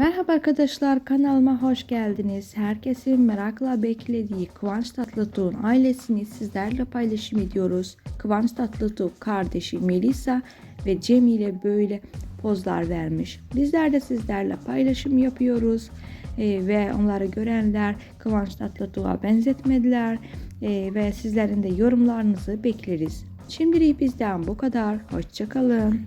Merhaba arkadaşlar kanalıma hoş geldiniz. Herkesin merakla beklediği Kıvanç Tatlıtuğ'un ailesini sizlerle paylaşım ediyoruz. Kıvanç Tatlıtuğ kardeşi Melisa ve Cem ile böyle pozlar vermiş. Bizler de sizlerle paylaşım yapıyoruz. Ee, ve onları görenler Kıvanç Tatlıtuğ'a benzetmediler. Ee, ve sizlerin de yorumlarınızı bekleriz. Şimdilik bizden bu kadar. Hoşçakalın.